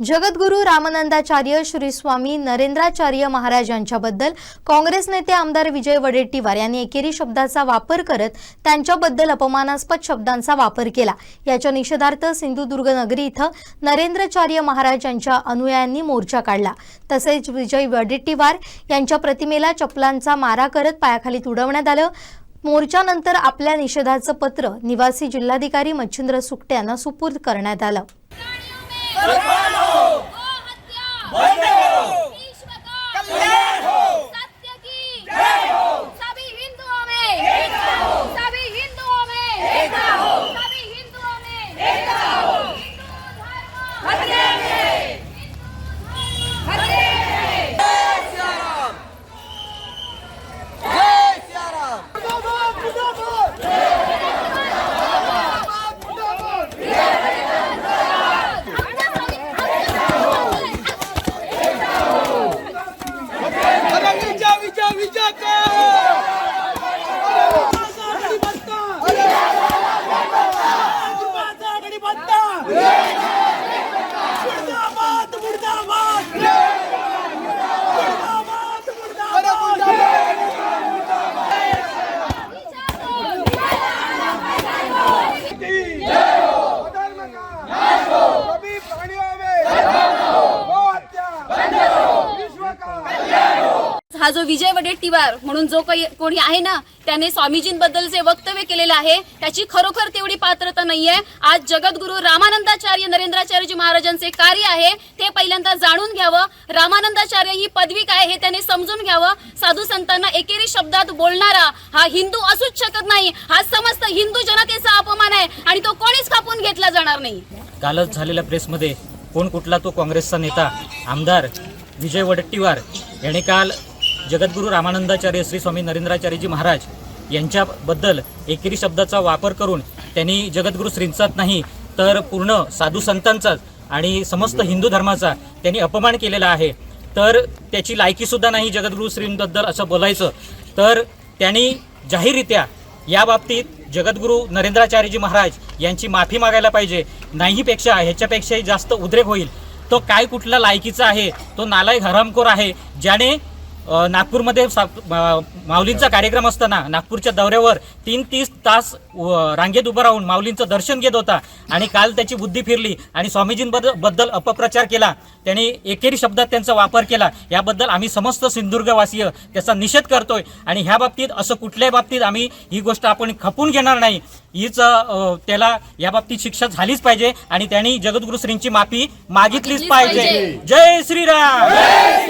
जगद्गुरू रामानंदाचार्य श्री स्वामी नरेंद्राचार्य महाराज यांच्याबद्दल काँग्रेस नेते आमदार विजय वडेट्टीवार यांनी एकेरी शब्दाचा वापर करत त्यांच्याबद्दल अपमानास्पद शब्दांचा वापर केला. याच्या निषेधार्थ सिंधुदुर्ग नगरी इथं नरेंद्राचार्य महाराज यांच्या अनुयायांनी मोर्चा काढला. तसेच विजय वडेट्टीवार यांच्या प्रतिमेला चपलांचा मारा करत पायाखाली तुडवण्यात आलं. मोर्चानंतर आपल्या निषेधाचं पत्र निवासी जिल्हाधिकारी मच्छिंद्र सुकटे यांना सुपूर्द करण्यात आलं. हा जो विजय वडेट्टीवार म्हणून जो काही कोणी आहे ना त्याने स्वामीजींबद्दल जे वक्तव्य केलेलं आहे. त्याची खरोखर तेवढी पात्रता नाहीये. आज जगद्गुरु रामानंदाचार्य नरेंद्राचार्यजी महाराजांचे कार्य आहे ते पहिल्यांदा जाणून घ्यावं. रामानंदाचार्य ही पदवी काय हे त्याने समजून घ्यावं. साधू संतांना एकेरी शब्दात बोलणारा हा हिंदू असूच शकत नाही. हा समस्त हिंदू जनतेचा अपमान आहे आणि तो कोणीच कापून घेतला जाणार नाही. कालच झालेल्या प्रेसमध्ये कोण कुठला तो काँग्रेसचा नेता आमदार विजय वडट्टीवार याने काल जगद्गुरू रामानंदाचार्य श्री स्वामी नरेंद्राचार्यजी महाराज यांच्याबद्दल एकेरी शब्दाचा वापर करून त्यांनी जगद्गुरू श्रींचाच नाही तर पूर्ण साधू संतांचाच आणि समस्त हिंदू धर्माचा त्यांनी अपमान केलेला आहे. तर त्याची लायकीसुद्धा नाही जगद्गुरू श्रींबद्दल असं बोलायचं. तर त्यांनी जाहीररित्या या बाबतीत जगद्गुरू नरेंद्राचार्यजी महाराज यांची माफी मागायला पाहिजे. नाहीपेक्षा ह्याच्यापेक्षाही जास्त उद्रेक होईल. तो काय कुठला लायकीचा आहे? तो नालायक हरामखोर आहे ज्याने नागपूरमध्ये माऊलींचा कार्यक्रम असताना नागपूरच्या दौऱ्यावर तीन तीस तास रांगेत उभं राहून माऊलींचं दर्शन घेत होता आणि काल त्याची बुद्धी फिरली आणि स्वामीजींबद्दल बद्दल अपप्रचार केला. त्यांनी एकेरी शब्दात त्यांचा वापर केला. याबद्दल आम्ही समस्त सिंधुदुर्गवासीय त्याचा निषेध करतोय आणि ह्या बाबतीत असं कुठल्याही बाबतीत आम्ही ही गोष्ट आपण खपून घेणार नाही. हीच त्याला या बाबतीत शिक्षा झालीच पाहिजे आणि त्यांनी जगद्गुरू श्रींची माफी मागितलीच पाहिजे. जय श्रीराम!